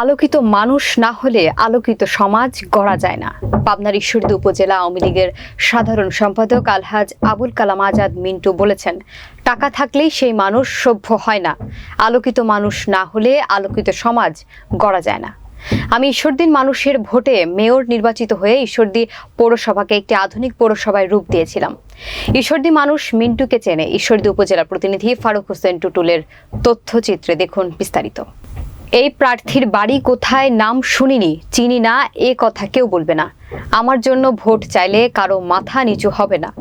আলোকিত মানুষ না হলে আলোকিত সমাজ গড়া যায় না। পাবনার ঈশ্বরদী উপজেলা আওয়ামী লীগের সাধারণ সম্পাদক আলহাজ আবুল কালাম আজাদ মিন্টু বলেছেন, টাকা থাকলেই সেই মানুষ সভ্য হয় না। আলোকিত মানুষ না হলে আলোকিত সমাজ গড়া যায় না। আমি ঈশ্বরদীর মানুষের ভোটে মেয়র নির্বাচিত হয়ে ঈশ্বরদী পৌরসভাকে একটি আধুনিক পৌরসভায় রূপ দিয়েছিলাম। ঈশ্বরদী মানুষ মিন্টুকে চেনে। ঈশ্বরদী উপজেলা প্রতিনিধি ফারুক হোসেন টুটুলের তথ্যচিত্রে দেখুন বিস্তারিত। এই প্রার্থীর বাড়ি কোথায় নাম শুনিনি, চিনি না, এ কথা কেউ বলবে না। আমার জন্য ভোট চাইলে কারও মাথা নিচু হবে না।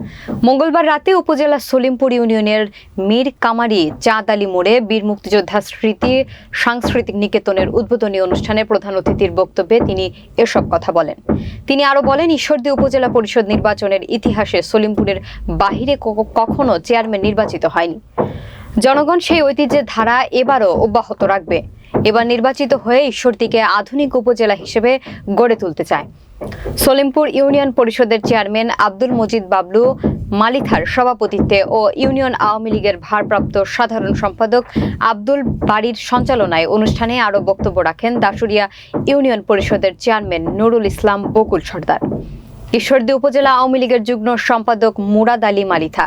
মঙ্গলবার রাতে উপজেলা সলিমপুর ইউনিয়নের মীর কামারি চাঁদ আলী মোড়ে বীর মুক্তিযোদ্ধা স্মৃতি সাংস্কৃতিক নিকেতনের উদ্বোধনী অনুষ্ঠানে প্রধান অতিথির বক্তব্যে তিনি এসব কথা বলেন। তিনি আরও বলেন, ঈশ্বরদী উপজেলা পরিষদ নির্বাচনের ইতিহাসে সলিমপুরের বাহিরে কখনো চেয়ারম্যান নির্বাচিত হয়নি। জনগণ সেই ঐতিহ্যের ধারা এবারও অব্যাহত রাখবে। এবার নির্বাচিত হয়ে ঈশ্বরদীকে আধুনিক উপজেলা হিসেবে গড়ে তুলতে চায়। সলিমপুর ইউনিয়ন পরিষদের চেয়ারম্যান আব্দুল মজিদ বাবলু, মালিথার সভাপতিত্বে ও ইউনিয়ন আওয়ামী লীগের ভারপ্রাপ্ত সাধারণ সম্পাদক আব্দুল বাড়ির সঞ্চালনায় অনুষ্ঠানে আরও বক্তব্য রাখেন দাসুরিয়া ইউনিয়ন পরিষদের চেয়ারম্যান নুরুল ইসলাম বকুল সর্দার। ঈশ্বরদী উপজেলা আওয়ামী লীগের যুগ্ম সম্পাদক মুরাদ আলী মালিথা,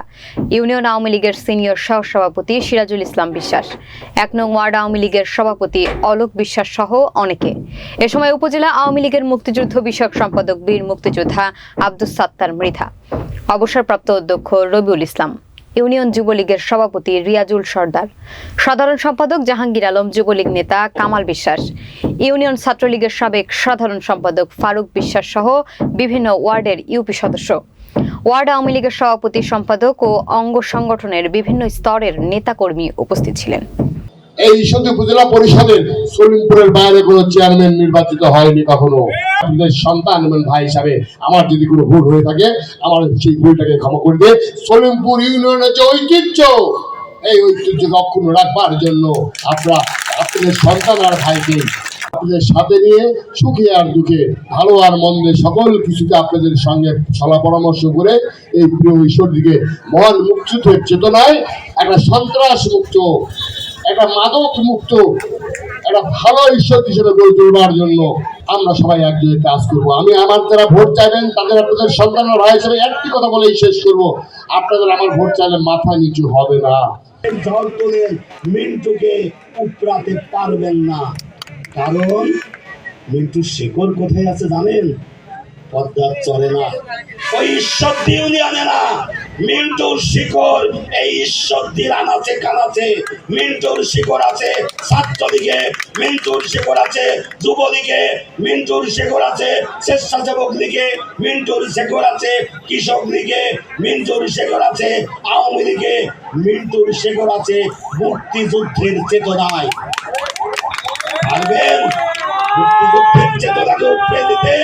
ইউনিয়ন আওয়ামী লীগের সিনিয়র সহ সভাপতি সিরাজুল ইসলাম বিশ্বাস, এক নং ওয়ার্ড আওয়ামী লীগের সভাপতি অলোক বিশ্বাস সহ অনেকে। এ সময় উপজেলা আওয়ামী লীগের মুক্তিযুদ্ধ বিষয়ক সম্পাদক বীর মুক্তিযোদ্ধা আব্দুস সাত্তার মৃধা, অবসরপ্রাপ্ত অধ্যক্ষ রবিউল ইসলাম। ইউনিয়ন যুবলীগের সভাপতি রিয়াজুল সর্দার, সাধারণ সম্পাদক জাহাঙ্গীর আলম যুবলীগ নেতা কামাল বিশ্বাস, ইউনিয়ন ছাত্রলীগের সাবেক সাধারণ সম্পাদক ফারুক বিশ্বাস সহ বিভিন্ন ওয়ার্ডের ইউপি সদস্য। ওয়ার্ড আওয়ামী লীগের সভাপতি সম্পাদক ও অঙ্গ সংগঠনের বিভিন্ন স্তরের নেতাকর্মী উপস্থিত ছিলেন। এই ঈশ্বরদী উপজেলা পরিষদের সলিমপুরের বাইরে কোনো চেয়ারম্যান নির্বাচিত হয়নি কখনো। আপনাদের সন্তান এবং ভাই হিসাবে আমার যদি কোনো ভুল হয়ে থাকে, আমার সেই ভুলটাকে ক্ষমা করে দিয়ে সলিমপুর ইউনিয়নের যে ঐতিহ্য, এই ঐতিহ্যকে অক্ষুণ্ণ রাখবার জন্য আপনারা আপনাদের সন্তান আর ভাইকে আপনাদের সাথে নিয়ে সুখে আর দুঃখে, ভালো আর মন্দে সকল কিছুতে আপনাদের সঙ্গে সলা পরামর্শ করে এই প্রিয় ঈশ্বরদিকে মহান মুক্তিযুদ্ধের চেতনায় একটা সন্ত্রাস মুক্ত একটা মাদক মুক্ত একটা ভালো ঈশ্বর হিসেবে গড়ে তোলবার জন্য আমরা সবাই একযোগে কাজ করব। আমি আমার যারা ভোট চাইবেন, তাদের আপনাদের সন্তান ভাই হিসেবে একটি কথা বলেই শেষ করব। আপনাদের আমার ভোট চাইলে মাথা নিচু হবে না। ঝড় মিন্টুকে উপরাতে পারবেন না। কারণ মিন্টুর শেকড় কোথায় আছে জানেন? পদ্মার চলে না। ওই ঈশ্বরদী ইউনিয়নে না মিন্টুর শিকড় এই ঈশ্বরদীর আনাচে কানাচে মিন্টুর শিকড় আছে ছাত্রলীগে মিন্টুর শিকড় আছে যুবলীগে মিন্টুর শিকড় আছে স্বেচ্ছাসেবক লীগে মিন্টুর শিকড় আছে কৃষক লীগে মিন্টুর শিকড় আছে আওয়ামী লীগে মিন্টুর শিকড় আছে মুক্তিযুদ্ধের চেতনায়। পারবেন? মুক্তিযুদ্ধের চেতনাকে উপরে দিতে?